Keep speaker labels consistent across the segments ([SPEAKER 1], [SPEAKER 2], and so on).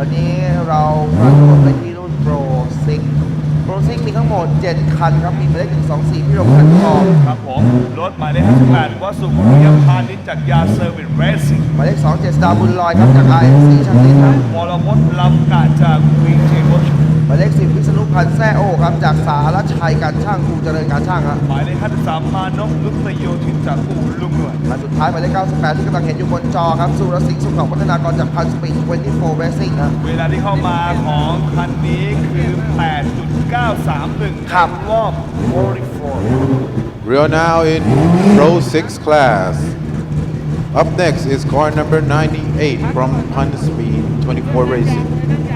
[SPEAKER 1] วันนี้เราทางรถไปที่รุ่น Pro 6 Pro 6มีทั้งหมด 7 คันครับ มีหมายเลข1 2 4พี่รงพันทอง
[SPEAKER 2] ครับผม รถหมายเลข58วัสดุของยาพาณิชย์จากยาเซอร์วิสเรซิ่ง
[SPEAKER 1] หมายเลข2 7 Star บุญลอยครับจาก IMC ชันติครับ
[SPEAKER 2] วรพจน์ลำกาจากวีเจโคช
[SPEAKER 1] หมายเลข10วิษณุพันธ์แซ่โอครับจากสารชัยการช่างครูเจริญการช่างครับ
[SPEAKER 2] หมายเลข53มานพนุตโยธินจากอู่ลุงหน่วย
[SPEAKER 1] อันสุดท้ายหมายเลข98ที่กำลังเห็นอยู่บนจอครับสุรสิงห์สุขของพัฒนากรจากพันสปีด24 Racing ครับ
[SPEAKER 2] เวลาที่เข้ามาของคันนี้คือ8.931
[SPEAKER 1] ครับ
[SPEAKER 2] รอบ44
[SPEAKER 3] We are now in Pro 6 class. Up next is car number 98 from Honda Speed 24 Racing.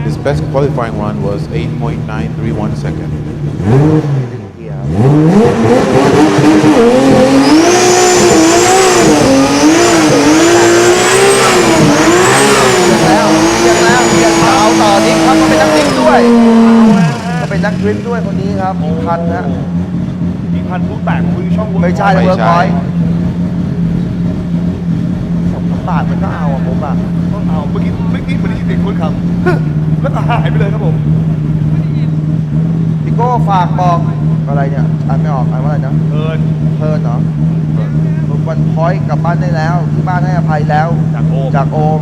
[SPEAKER 3] His best qualifying run was 8.931 second.
[SPEAKER 1] แล้วเรียกแล้วเรียกมาเอาต่อนี้ครับก็เป็นนักดริฟต์ด้วยก็เป็นนักดริฟต์ด้วยคนนี้ครับพันนะ
[SPEAKER 2] มีพันผู้แตกคุยช่อง
[SPEAKER 1] ไม่ใช่
[SPEAKER 3] ไม่
[SPEAKER 1] เวิร์ก
[SPEAKER 3] ใช่
[SPEAKER 1] พอยต์สองสาม บาทมันก็เอาอะผมอะ
[SPEAKER 2] ต้องเอาเมื่อกี้เมื่อกี้เหมือนได้ยินเสียงคนคำแล้วก็หายไปเลยครับผม
[SPEAKER 1] พี่โก้ฝากบอกอะไรเนี่ยอ่านไม่ออกอ่านว่าอะไรนะ
[SPEAKER 2] เอิญ
[SPEAKER 1] เพลินเหรอวันพอยต์กลับบ้านได้แล้ว ที่บ้านให้อภัยแล้ว
[SPEAKER 2] จากโอม
[SPEAKER 1] จากโอม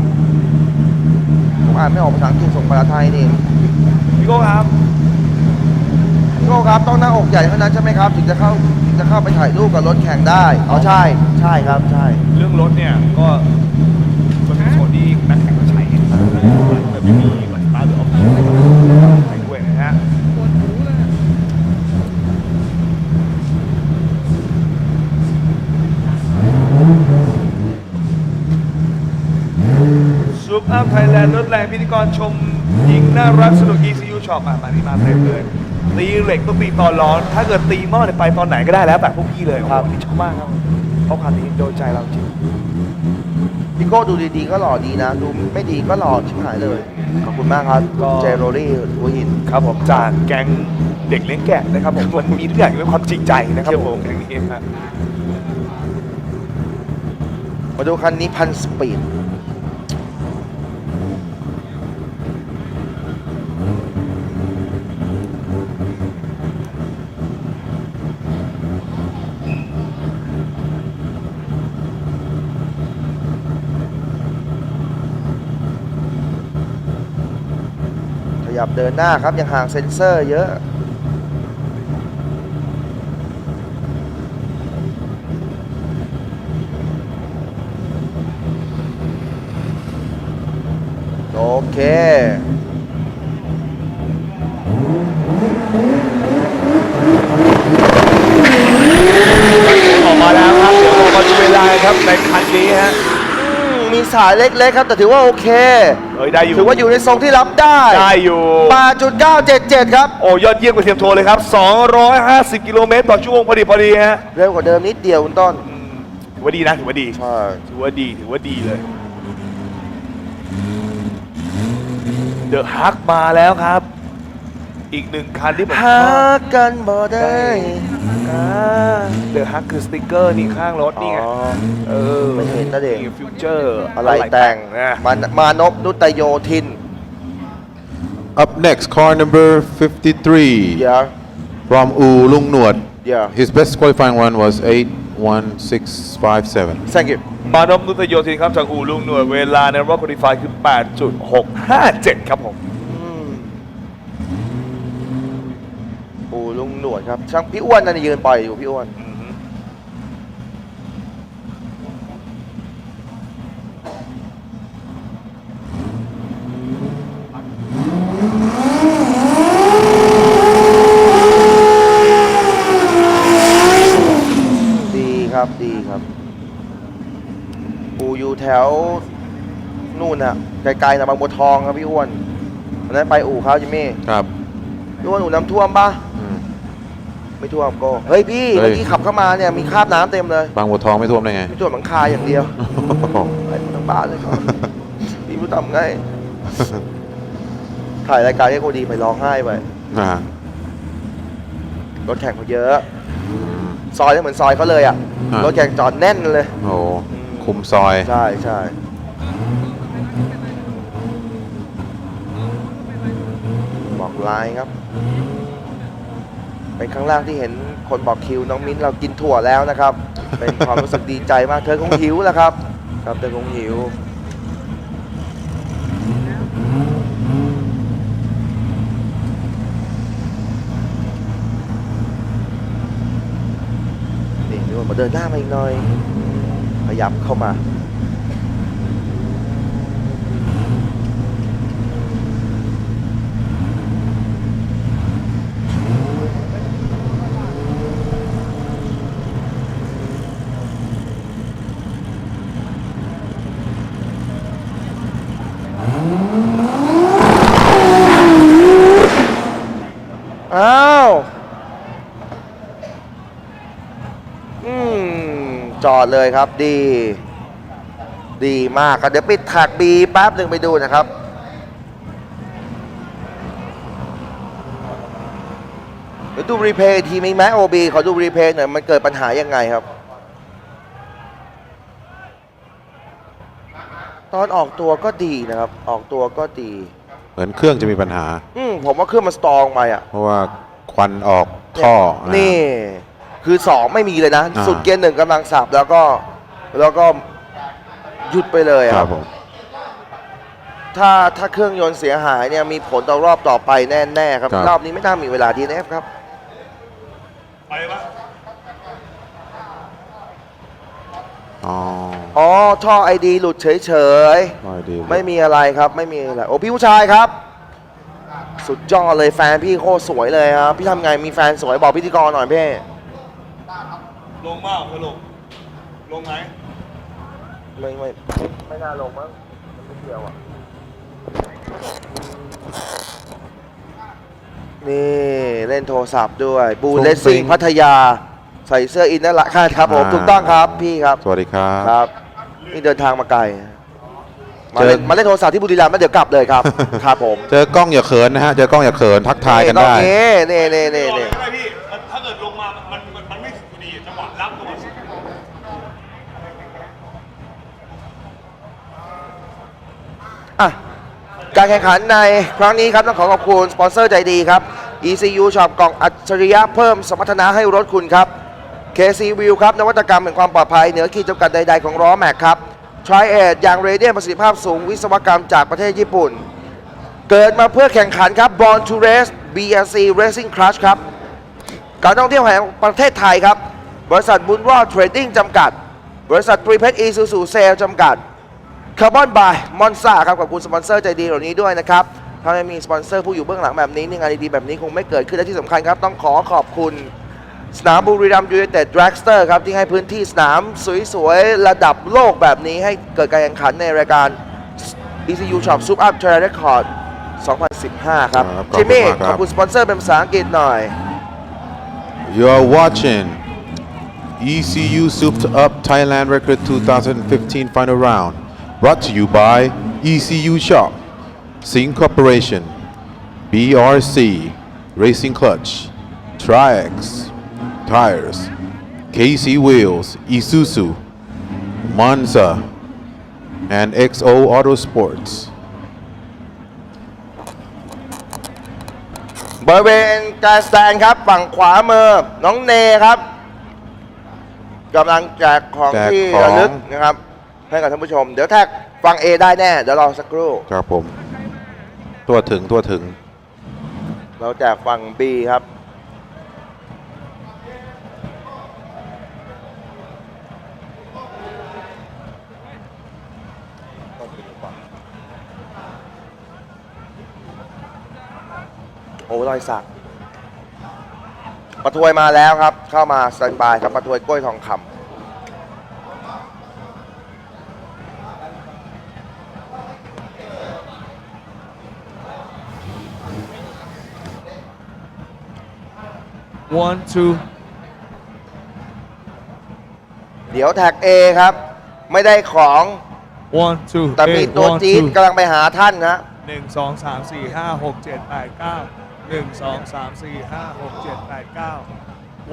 [SPEAKER 1] ผมอ่านไม่ออกภาษาอังกฤษส่งภาษาไทยนี่
[SPEAKER 2] พี่โก้ครับ
[SPEAKER 1] พี่โก้ครับต้องหน้าอกใหญ่เท่านั้นใช่ไหมครับถึงจะเข้าถึงจะเข้าไปถ่ายรูปกับรถแข่งได้อ๋อใช่ ใช่ครับใช่
[SPEAKER 2] เรื่องรถเนี่ยก็มันเป็นโซนที่แข่งเขาใช้แต่ไม่มีบัตรสตาหรือออปชั่นใช้ด้วยนะฮะซูปอัพไทยแลนด์รถแรงพิธีกรชมหญิงน่ารักสนุก ECU ช็อปมามาที่มาเต็มเลยตีเหล็กต้องตีตอนร้อน ถ้าเกิดตีหม้อเนี่ยไปตอนไหนก็ได้แล้วแต่พวกพี่เลยครับนี่ชอบมากครับเพราะคันนี้โดนใจเราจริง
[SPEAKER 1] พี่โก้ดูดีๆก็หล่อดีนะ ดูไม่ดีก็หล่อชิบหายเลย ขอบคุณมากครับ
[SPEAKER 2] ก็
[SPEAKER 1] เจโรลี่หัวหิน
[SPEAKER 2] ครับผมจากแก๊งเด็กเลี้ยงแกะนะครับผมมันมีทุกอย่างอยู่ในความจริงใจนะครับผมแก๊งนี้ครับ
[SPEAKER 1] มาดูคันนี้พันสปีด บเดินหน้าครับยังห่างเซ็นเซอร์เยอะ โอเค
[SPEAKER 2] ออกมาแล้วครับเดี๋ยวเรามาดูเวลาครับในคันนี้ฮะ
[SPEAKER 1] มมีสายเล็กๆครับ แต่ถือว่าโอเค
[SPEAKER 2] เอ้ยได้อยู่
[SPEAKER 1] ถือว่าอยู่ในทรงที่รับได้
[SPEAKER 2] ได้อยู่
[SPEAKER 1] 8.977 ครับ
[SPEAKER 2] โอ้ยอดเยี่ยมกว่าเทียมโทรเลยครับ 250 กิโลเมตรต่อชั่วโมงพอดีพอดีฮะ
[SPEAKER 1] เร็วกว่าเดิมนิดเดียวคุณต้น
[SPEAKER 2] อืมถือว่าดีนะถือว่าดี
[SPEAKER 1] ใช่
[SPEAKER 2] ถือว่าดีถือว่าดีเลย เดอะฮักมาแล้วครับ อีกหนึ่งคันที่ผมช
[SPEAKER 1] หา
[SPEAKER 2] อบ
[SPEAKER 1] กันบ่ได้
[SPEAKER 2] เดอะฮักคือสติกเกอร์นี่ข้างรถนี่ไง
[SPEAKER 1] อ๋อ
[SPEAKER 2] เออ
[SPEAKER 1] ไม่เห็นนะเด็ก
[SPEAKER 2] ฟิวเจอร์
[SPEAKER 1] อะไรแต่ง
[SPEAKER 2] นะ
[SPEAKER 1] มานมานพนุตโยธิน
[SPEAKER 3] Up next, car number 53
[SPEAKER 1] เดี๋ยว
[SPEAKER 3] from U Lung Nuot.
[SPEAKER 1] เดี๋ยว
[SPEAKER 3] His best qualifying run was 8.1657.
[SPEAKER 1] thank you
[SPEAKER 2] มานพนุตโยธินครับจากอู่ลุงหน่วยเวลาในรอบคุริฟายคือ 8.657 ครับผม
[SPEAKER 1] อืมปู่ลุง หนวดครับช่างพี่อ้วนนั่นนะยืนปล่อยอยู่พี่อ้วน
[SPEAKER 2] อือฮึ
[SPEAKER 1] ดีครับดีครับ ปู่อยู่แถว นู่นน่ะไกลๆนะบางบัวทองครับพี่อ้วนวันนั้นไปอู่เขาจิมมี่
[SPEAKER 3] ครับ
[SPEAKER 1] พี่อ้วนอู่น้ำท่วมปะ
[SPEAKER 3] อืม
[SPEAKER 1] ไม่ท่วมโก็เฮ้ยพี่
[SPEAKER 3] เฮ้
[SPEAKER 1] เมื่อยกี้ขับเข้ามาเนี่ยมีคราบน้ำเต็มเลย
[SPEAKER 3] บางบัวทองไม่ท่วมได้ไง
[SPEAKER 1] ไม่ท่วมหลังคาอย่างเดียวไปทั้งบ้านเลยครับ พี่รู้ทำไง ถ่ายรายการให้กูดีไปร้องไห้ไป
[SPEAKER 3] อ่าร
[SPEAKER 1] ถแข่งเขาเยอะซอยเนี่ยเหมือนซอยเขาเลยอะ
[SPEAKER 3] อะ
[SPEAKER 1] รถแข่งจอดแน่นเลย
[SPEAKER 3] โอ้คุมซอย
[SPEAKER 1] ใช่ใช่ลายครับ เป็นครั้งแรกที่เห็นคนบอกคิวน้องมิ้นเรากินถั่วแล้วนะครับ เป็นความรู้สึกดีใจมากเธอคงหิวแล้วครับ ครับเธอคงหิวนี่ดูมาเดินหน้ามาอีกหน่อยขยับเข้ามา อ้าว อืม จ อดเลยครับดี ดีมากครับ เดี๋ยวปิดแท็กบีแป๊บหนึ่งไปดูนะครับเดี๋ยวดูรีเพย์อีกทีมีไหมโอบีขอดูรีเพย์หน่อยมันเกิดปัญหายังไงครับ ตอนออกตัวก็ดีนะครับ ออกตัวก็ดี
[SPEAKER 3] เหมือนเครื่องจะมีปัญหา
[SPEAKER 1] อืมผมว่าเครื่องมันสตรองไปอะ
[SPEAKER 3] เพราะว่าควันออกท่อนะ
[SPEAKER 1] นี่ คือสองไม่มีเลยนะ
[SPEAKER 3] อ่า
[SPEAKER 1] สุดเกียร์หนึ่งกำลังสับแล้วก็แล้วก็หยุดไปเลยอะ
[SPEAKER 3] ค
[SPEAKER 1] ค
[SPEAKER 3] รั
[SPEAKER 1] รั
[SPEAKER 3] บบผม
[SPEAKER 1] ถ้าถ้าเครื่องยนต์เสียหายเนี่ยมีผลต่อรอบต่อไปแน่ๆครับ
[SPEAKER 3] ครับ
[SPEAKER 1] รอบนี้ไม่น่ามีเวลาดีเอฟครับ
[SPEAKER 2] ไปปะ
[SPEAKER 3] อ๋อ
[SPEAKER 1] อ๋อ ท่อไอดีหลุดเฉย
[SPEAKER 3] ไม่ดี
[SPEAKER 1] ๆไม่มีอะไรครับไม่มีอะไรโอ้พี่ผู้ชายครับ สุดยอดเลยแฟนพี่โคตรสวยเลยครับพี่ทำไงมีแฟนสวยบอกพิธีกรหน่อยพี่
[SPEAKER 2] ลงมาสรุปลงไหม
[SPEAKER 1] ไม่ไม่ไม่น่าลงมั้งมันไม่เกี่ยวอะนี่เล่นโทรศัพท์ด้วย บู
[SPEAKER 3] ฟุ้ง
[SPEAKER 1] เลสซิ่ง
[SPEAKER 3] ฟิ้ง
[SPEAKER 1] พัทยา ใส่เสื้ออินนั่นแหละครับผม
[SPEAKER 3] อ่า
[SPEAKER 1] ถูกต้องครับพี่ครับ
[SPEAKER 3] สวัสดีครับ
[SPEAKER 1] ครับนี่เดินทางมาไกลมา
[SPEAKER 3] เจอ
[SPEAKER 1] เล่นมาเล่นโทรศัพท์ที่บุรีรัมย์แล้วเดี๋ยวกลับเลยครับ ครับผม
[SPEAKER 3] เจอกล้องอย่าเขินนะฮะ เจอกล้องอย่าเขินทักทายกันได้
[SPEAKER 1] นี่นี่นี่นี่นี่
[SPEAKER 2] ไม่ได้พี่มันถ้าเกิดลงมา มันมันมันไม่พอดีจังหวะรับตัว
[SPEAKER 1] อะ การแข่งขันในครั้งนี้ครับต้องขอขอบคุณสปอนเซอร์ใจดีครับ ECU ช็อปกล่องอัจฉริยะเพิ่มสมรรถนะให้รถคุณครับ KC View ครับนวัตกรรมแห่งความปลอดภัยเหนือขีดจำกัดใดๆของล้อแม็กครับ Triad ยางเรเดียนประสิทธิภาพสูงวิศวกรรมจากประเทศญี่ปุ่น เกิดมาเพื่อแข่งขันครับ Born to Race BRC Racing Crush ครับการท่องเที่ยวแห่งประเทศไทยครับ บริษัทบุญรอดเทรดดิ้งจำกัด บริษัทตรีเพชรอีซูซูเซลจำกัด คาร์บอนบายมอนซ่าครับขอบคุณสปอนเซอร์ใจดีเหล่านี้ด้วยนะครับถ้าไม่มีสปอนเซอร์ผู้อยู่เบื้องหลังแบบนี้นี่งานดีๆแบบนี้คงไม่เกิดขึ้นและที่สำคัญครับต้องขอขอบคุณสนามบุรีรัมย์ยูไนเต็ดดรักสเตอร์ครับที่ให้พื้นที่สนามสวยๆ ระดับโลกแบบนี้ให้เกิดการแข่งขันในรายการ ECU Shop Super Up Trail Record 2015 ครับ
[SPEAKER 3] ครับขอบคุณ
[SPEAKER 1] จิมมี่
[SPEAKER 3] มากครับ
[SPEAKER 1] ขอบคุณสปอนเซอร์เป็นภาษาอังกฤษหน่อย
[SPEAKER 3] You're watching ECU Souped Up Thailand Record 2015 Final Round. Brought to you by ECU Shop, Sing Corporation, BRC, Racing Clutch, Triax, Tires, KC Wheels, Isuzu, Monza, and XO Autosports.
[SPEAKER 1] บริเวณการสแตนครับ ฝั่งขวามือ น้องเนครับกำลังแจกของ
[SPEAKER 3] แจก
[SPEAKER 1] ที่
[SPEAKER 3] ของ
[SPEAKER 1] ระลึกนะครับ ให้กับท่านผู้ชม เดี๋ยวแท็กฟัง A ได้แน่ เดี๋ยวรอสักครู่
[SPEAKER 3] ครับผม ตัวถึงตัวถึง
[SPEAKER 1] เราแจกฝั่ง B ครับ โอ้รอยสักปะทวยมาแล้วครับ เข้ามาสแตนบายครับปะทวยกล้วยทองคำ
[SPEAKER 2] one two
[SPEAKER 1] เดี๋ยวแท็ก A ครับ ไม่ได้ของ
[SPEAKER 2] one two
[SPEAKER 1] แต่มี
[SPEAKER 2] eight,
[SPEAKER 1] ตัว
[SPEAKER 2] one,
[SPEAKER 1] จี๊ด
[SPEAKER 2] two
[SPEAKER 1] กำลังไปหาท่านนะ
[SPEAKER 2] หนึ่งสองสามสี่ห้าหกเจ็ดแปดเก้าหนึ่งสองสามสี่ห้าหกเจ็ดแปดเก้า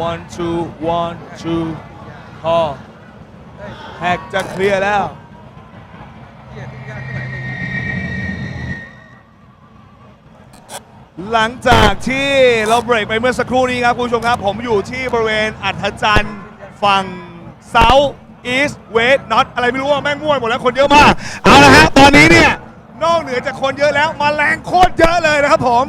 [SPEAKER 2] one two one two พอแฮกจะเคลียร์แล้ว หลังจากที่เราเบรกไปเมื่อสักครู่นี้ครับคุณผู้ชมครับ ผมอยู่ที่บริเวณอัฐจันทร์ฝั่งเซาท์อีสต์เวสต์นอตอะไรไม่รู้ว่าแม่งม่วหมดแล้วคนเยอะมาก เอาละฮะ ตอนนี้เนี่ย นอกเหนือจากคนเยอะแล้วมาแรงโคตรเยอะเลยนะครับผม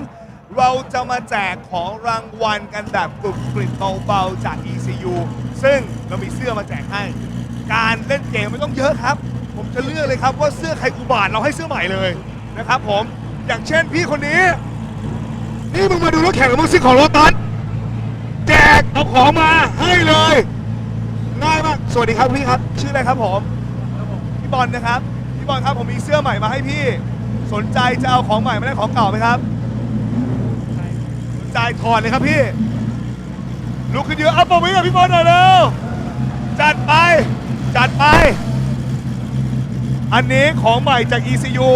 [SPEAKER 2] เราจะมาแจกของรางวัลกันแบบกรุบกริบเบาๆจาก ECU ซึ่งเรามีเสื้อมาแจกให้ การเล่นเกมไม่ต้องเยอะครับ ผมจะเลือกเลยครับว่าเสื้อใครอุบาทเราให้เสื้อใหม่เลยนะครับผมอย่างเช่นพี่คนนี้ นี่มึงมาดูรถแข่งหรือมึงซื้อของรถตัสแจกเอาของมาให้เลยง่ายมากสวัสดีครับพี่ครับ ชื่ออะไรครับผมพี่บอลนะครับพี่บอลครับผมมีเสื้อใหม่มาให้พี่ สนใจจะเอาของใหม่มาได้ของเก่าไหมครับสนใจถอดเลยครับพี่ลุกขึ้นเยอะเอาปมมือกับพี่บอลหน่อยเร็วจัดไปจัดไป อันนี้ของใหม่จาก ECU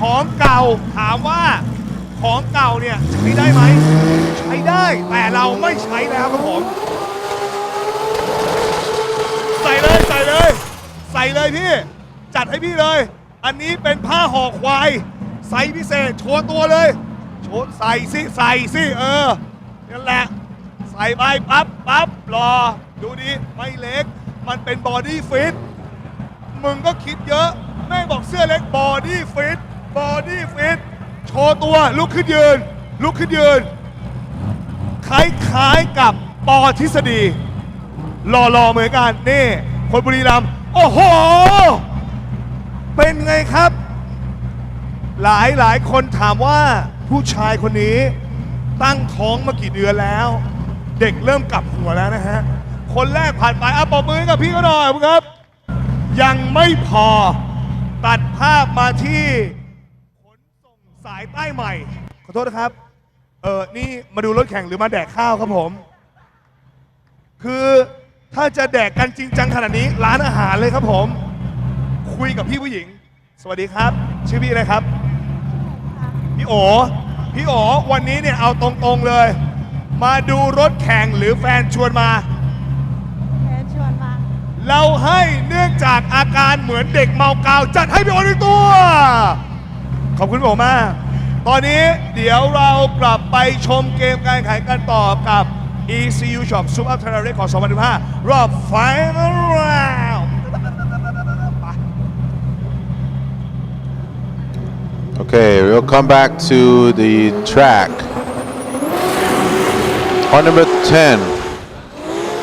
[SPEAKER 2] ของเก่าถามว่า ของเก่าเนี่ยใช้ได้ไหมใช้ได้แต่เราไม่ใช้แล้วครับผมใส่เลยใส่เลย ใส่เลยพี่ จัดให้พี่เลย อันนี้เป็นผ้าห่อควายไซส์พิเศษโชว์ตัวเลย โชว์ใส่สิใส่สิเออนั่นแหละ ใส่ไปปั๊บปั๊บรอ ดูดิไม่เล็ก มันเป็นบอดี้ฟิตมึงก็คิดเยอะ แม่งบอกเสื้อเล็กบอดี้ฟิตบอดี้ฟิต โชว์ตัวลุกขึ้นยืน ลุกขึ้นยืน คล้ายๆกับปอทฤษฎีหล่อๆเหมือนกันนี่ คนบุรีรัมย์โอ้โห เป็นไงครับ หลายหลายคนถามว่าผู้ชายคนนี้ ตั้งท้องมากี่เดือนแล้ว เด็กเริ่มกลับหัวแล้วนะฮะ คนแรกผ่านไปอะปรบมือกับพี่ก็หน่อยครับ ยังไม่พอตัดภาพมาที่ ส่งสายใต้ใหม่ ขอโทษนะครับ เออนี่มาดูรถแข่งหรือมาแดกข้าวครับผม คือถ้าจะแดกกันจริงจังขนาดนี้ร้านอาหารเลยครับผม คุยกับพี่ผู้หญิง สวัสดีครับ ชื่อพี่อะไรครับ พี่โอ พี่โอวันนี้เนี่ยเอาตรงๆเลย มาดูรถแข่งหรือแฟนชวนมา
[SPEAKER 4] แฟนชวนมา
[SPEAKER 2] เราให้เนื่องจากอาการเหมือนเด็กเมากาว จัดให้พี่โอหนึ่งตัว ขอบคุณพี่โอมาก ตอนนี้เดี๋ยวเรากลับไปชมเกมการแข่งกันต่อกับ ECU Shop Super Up Channel ของ 2015 รอบ Final Round
[SPEAKER 3] Okay, we'll come back to the track. Car number 10.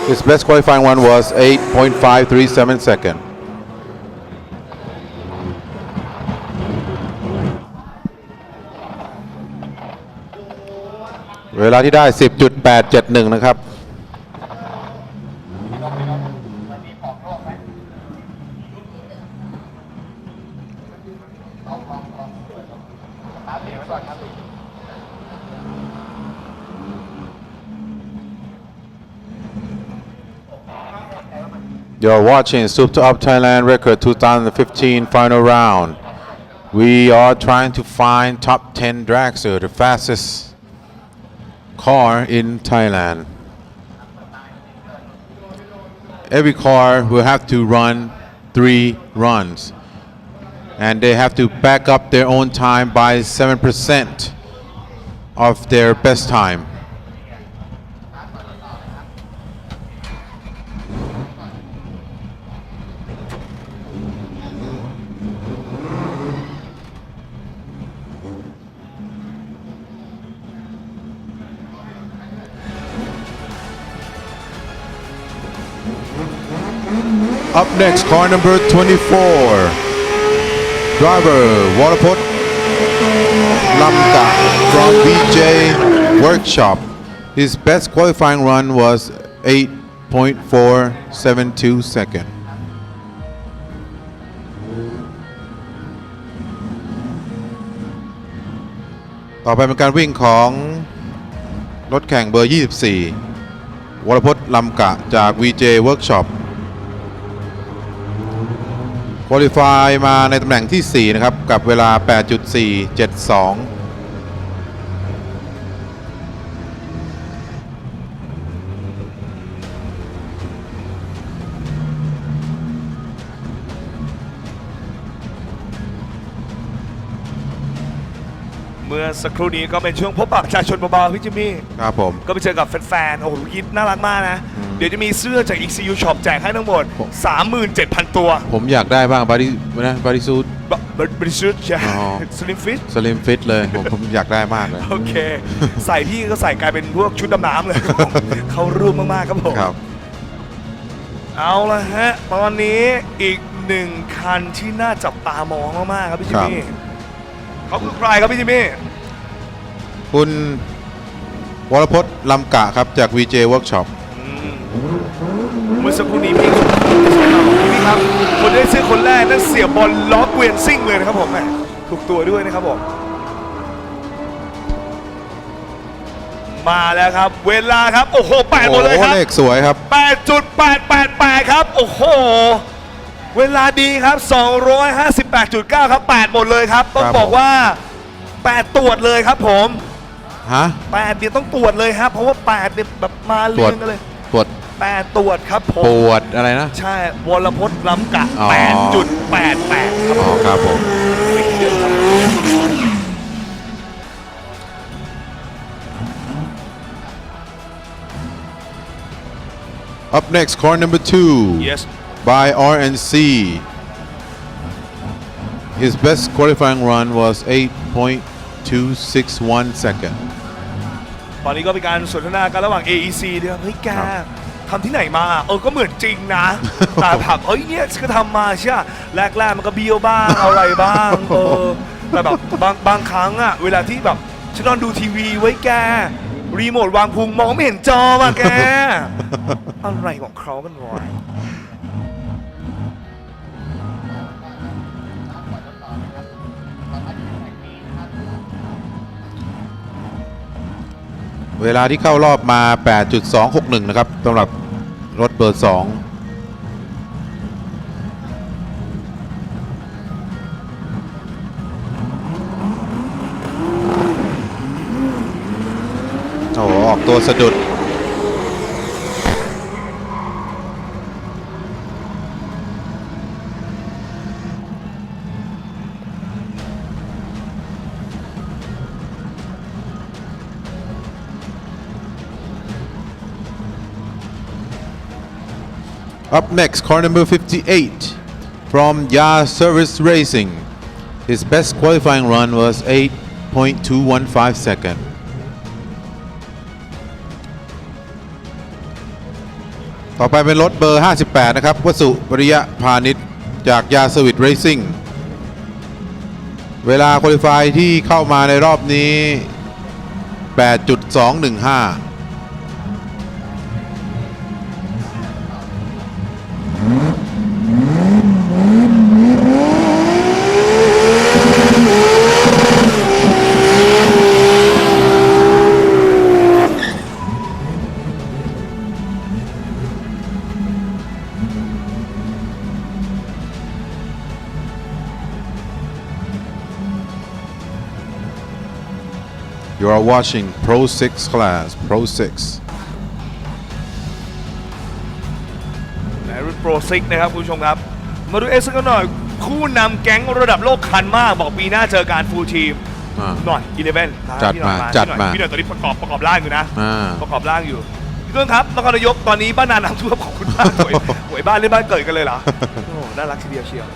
[SPEAKER 3] His best qualifying one was 8.537 second. ลาที่ได้ 10.871 นะครับ You're watching Soup to Up Thailand Record 2015 final round. We are trying to find top 10 dragster, the fastest car in Thailand. Every car will have to run three runs, and they have to back up their own time by 7% of their best time. Up next, car number 24. Driver Waterput Lamka from BJ Workshop. His best qualifying run was 8.472 second. วรถแข่งเบอร์24วรพจน์ลำกะจาก VJ Workshop คุริฟายมาในตำแหน่งที่ 4 นะครับ กับเวลา 8.472
[SPEAKER 2] สักครู่นี้ก็เป็นช่วงพบปะประชาชนเบาๆพี่จิมมี่
[SPEAKER 3] ครับผม
[SPEAKER 2] ก็ไปเจอกับแฟนๆ โอ้โหคิดน่ารักมากนะ
[SPEAKER 3] อืม
[SPEAKER 2] เดี๋ยวจะมีเสื้อจาก ECU Shop แจกให้ทั้งหมด37,000 ตัว
[SPEAKER 3] ผมอยากได้บ้างบารินะบาริซูด
[SPEAKER 2] บริสุทธิ์ใช่
[SPEAKER 3] อ๋อ
[SPEAKER 2] สลิมฟิต
[SPEAKER 3] สลิมฟิตเลย ผมผมอยากได้มากเลย
[SPEAKER 2] โอเค ใส่พี่ก็ใส่กลายเป็นพวกชุดดำน้ำเลยครับผมเขารูปมากๆครับผม
[SPEAKER 3] ครับ
[SPEAKER 2] เอาละฮะ ตอนนี้อีกหนึ่งคันที่น่าจับตามองมากๆครับพี่จิมมี่เขาคือใครครับพี่จิมมี่
[SPEAKER 3] คุณวรพจน์ลำกะครับจาก VJ Workshop
[SPEAKER 2] อืมเมื่อสักครู่นี้พี่พี่ครับคนได้ซื้อคนแรกนั่นเสียบอลล้อเกวียนซิ่งเลยนะครับผมแหมถูกตัวด้วยนะครับผมมาแล้วครับ เวลาครับ โอ้โหแปดหมดเลยครับ
[SPEAKER 3] เลขสวยครับ
[SPEAKER 2] 8.888ครับ โอ้โห เวลาดีครับ258.9ครับ8หมดเลยครับ ต้อง
[SPEAKER 3] ครับ
[SPEAKER 2] บอกว่า8ตรวจเลยครับผม
[SPEAKER 3] ฮะ
[SPEAKER 2] 8เนี่ยต้องตรวจเลยครับเพราะว่า8เนี่ยแบบมา
[SPEAKER 3] ตร
[SPEAKER 2] เรี
[SPEAKER 3] วยจ
[SPEAKER 2] งกันเลย
[SPEAKER 3] ตรวจ
[SPEAKER 2] 8ตรวจครับผ
[SPEAKER 3] ป
[SPEAKER 2] ม
[SPEAKER 3] วดอะไรนะ
[SPEAKER 2] ใช่วรพจน์ลำกะ
[SPEAKER 3] อ๋อ
[SPEAKER 2] 8.88ครับ
[SPEAKER 3] อ๋อครับผม Up next, car number two
[SPEAKER 2] yes
[SPEAKER 3] by RNC. His best qualifying run was 8.261 second.
[SPEAKER 2] ตอนนี้ก็เป็นการสนทนากันระหว่าง AEC ด้วยครับเฮ้ยแก
[SPEAKER 3] ครับ
[SPEAKER 2] ทำที่ไหนมา เออก็เหมือนจริงนะ แต่แบบเฮ้ยเนี่ยก็ทำมาใช่ปะแรกๆมันก็เบี้ยวบ้างเอาอะไรบ้างเออแต่แบบบางบางครั้งอะเวลาที่แบบฉันนอนดูทีวีไว้แก รีโมทวางพุงมองไม่เห็นจอมาแก อะไรของเขากันวะ
[SPEAKER 3] เวลาที่เข้ารอบมา 8.261 นะครับสำหรับรถเบอร์ 2โอ้ออกตัวสะดุด Up next, car number 58 from Ya Service Racing. His best qualifying run was 8.215 second. ต่อไปเป็นรถเบอร์ 58 นะครับวสุปริยะพาณิชย์จากยาสวิตเรซิ่งเวลาคุริฟายที่เข้ามาในรอบนี้ 8.215 are watching Pro 6 class, Pro 6.
[SPEAKER 2] ในรุ่นโปรซิกนะครับคุณผู้ชมครับ มาดูเอสกันหน่อย คู่นำแก๊งระดับโลกคันมาก บอกปีหน้าเจอการฟูลทีม
[SPEAKER 3] อ่า
[SPEAKER 2] หน่อยอีเลเวน
[SPEAKER 3] จัดมาจัดมา
[SPEAKER 2] พี่หน่อยตอนนี้ประกอบประกอบร่างอยู่นะ
[SPEAKER 3] อ่า
[SPEAKER 2] ประกอบร่างอยู่พี่ต้นครับนครนายกตอนนี้บ้านนาน้ำท่วมขอบคุณมากหวยหวยบ้านเล่นบ้านเกิดกันเลยเหรอ โอ้น่ารักทีเดียวเชียว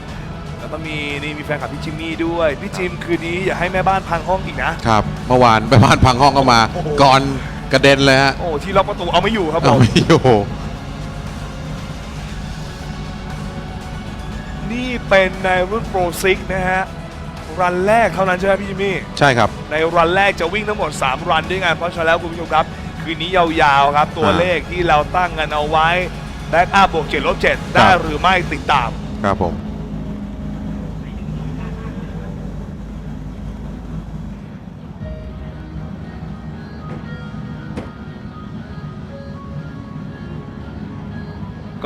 [SPEAKER 2] แล้วก็มีนี่มีแฟนคลับพี่จิมมี่ด้วย พี่จิมคืนนี้อย่าให้แม่บ้านพังห้องอีกนะ
[SPEAKER 3] ครับ เมื่อวานไปบ้านพังห้องก็มา
[SPEAKER 2] โอ้โห
[SPEAKER 3] ก่อนกระเด็นเลยฮะ
[SPEAKER 2] โอ้ที่ล็อกประตูเอาไม่อยู่ครับผ
[SPEAKER 3] เอา
[SPEAKER 2] ม
[SPEAKER 3] ไม่อยู่
[SPEAKER 2] นี่เป็นในรุ่นโปรซิกนะฮะ รันแรกเท่านั้นใช่ไหมพี่จิมมี่
[SPEAKER 3] ใช่ครับ
[SPEAKER 2] ในรันแรกจะวิ่งทั้งหมด 3 รันด้วยกันเพราะฉะนั้นแล้วคุณผู้ชมครับ คืนนี้ยาวๆครับ ตัว
[SPEAKER 3] อ่า
[SPEAKER 2] เลขที่เราตั้งกันเอาไว้แบ็กอัพบวกเจ็ดลบเจ็ดได้
[SPEAKER 3] ครับ
[SPEAKER 2] หรือไม่ติดตาม
[SPEAKER 3] ครับผม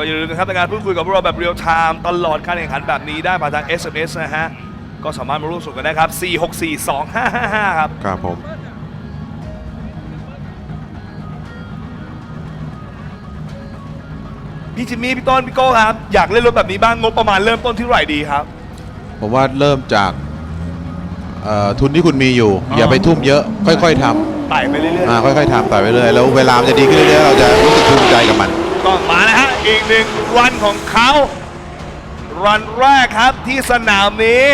[SPEAKER 2] ก็อย่าลืมนะครับในการพูดคุยกับพวกเราแบบเรียลไทม์ตลอดการแข่งขันแบบนี้ได้ผ่านทาง SMS นะฮะ ก็สามารถมาร่วมสนุกกันได้ครับ 4642555 ครับ
[SPEAKER 3] ครับผม
[SPEAKER 2] พี่จิมมี่พี่ต้นพี่โก้ครับ อยากเล่นรถแบบนี้บ้างงบประมาณเริ่มต้นที่เท่าไหร่ดีครับ
[SPEAKER 3] ผมว่าเริ่มจากเอ่อทุนที่คุณมีอยู่ อย่าไปทุ่มเยอะ ค่อย ๆท
[SPEAKER 2] ไต่ไปเรื่อยำ
[SPEAKER 3] อ่าค่อยๆทำต่อไปเรื่อยแล้วเวลามันจะดีขึ้นเรื่อยๆเราจะรู้สึกภูมิใจกับมัน
[SPEAKER 2] ๆก็มาแล้วฮะ อีกหนึ่งรันของเขา รันแรกครับที่สนามนี้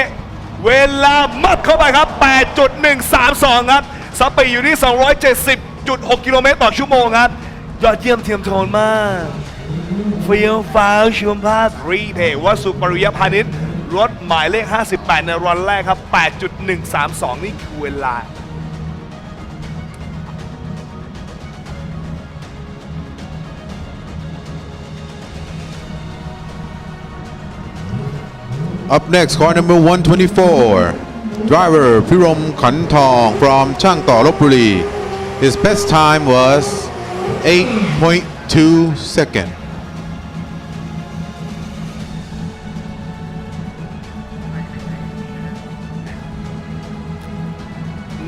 [SPEAKER 2] เวลามัดเข้าไปครับ 8.132 ครับสปีดอยู่ที่ 270.6 กิโลเมตรต่อชั่วโมงครับ ยอดเยี่ยมเทียมโทนมากเฟิลฟ้าวชมภาพรีเพย์ว่าสุปริยพานิชรถหมายเลข 58 ในรันแรกครับ 8.132 นี่คือเวลา
[SPEAKER 3] Up next, car number 124. Driver Pirom Kantong from Changto, Lopburi. His best time was 8.2 second.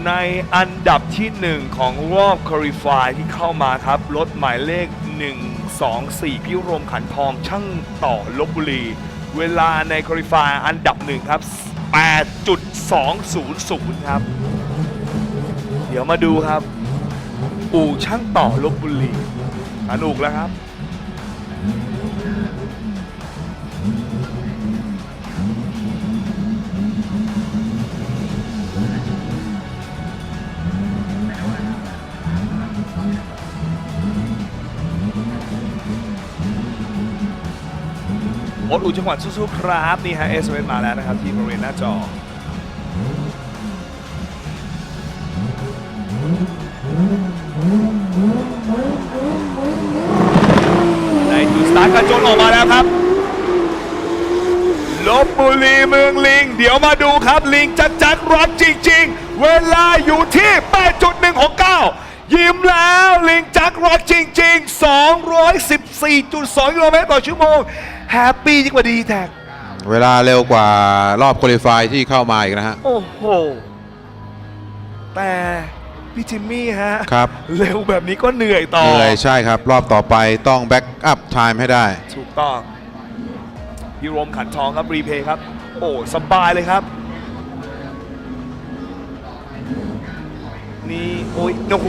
[SPEAKER 2] ในอันดับที่หนึ่งของรอบคอริฟายที่เข้ามาครับ รถหมายเลข 124 พิรมขันทองช่างต่อลบบุรี เวลาในคอริฟายอันดับหนึ่งครับ 8.200 ครับ เดี๋ยวมาดูครับ อู่ช่างต่อลบบุรีสนุกแล้วครับ โอ๊ตอู่จังหวัดสู้ๆครับนี่ฮะเอสเมาแล้วนะครับที่บริเวณหน้าจอในจุดสตาร์กระโจนออกมาแล้วครับลบบุรีเมืองลิง เดี๋ยวมาดูครับลิงจักจักรถจริง ๆ เวลาอยู่ที่ 8.169 ยิ้มแล้วลิงจักรถจริง ๆ 214.2กิโลเมตรต่อชั่วโมง แฮปปี้ยิ่งกว่าดีแท็ก
[SPEAKER 3] เวลาเร็วกว่ารอบคุริฟายที่เข้ามาอีกนะฮะ
[SPEAKER 2] โอ้โห แต่พี่จิมมี่ฮะ
[SPEAKER 3] ครับ
[SPEAKER 2] เร็วแบบนี้ก็เหนื่อยต่อ
[SPEAKER 3] เหนื่อยใช่ครับ รอบต่อไปต้องแบ็กอัพไทม์ให้ได้
[SPEAKER 2] ถูกต้องพี่รมขันทองครับ รีเพย์ครับ โอ้สบายเลยครับ นี่ โอ้ยโอ้โห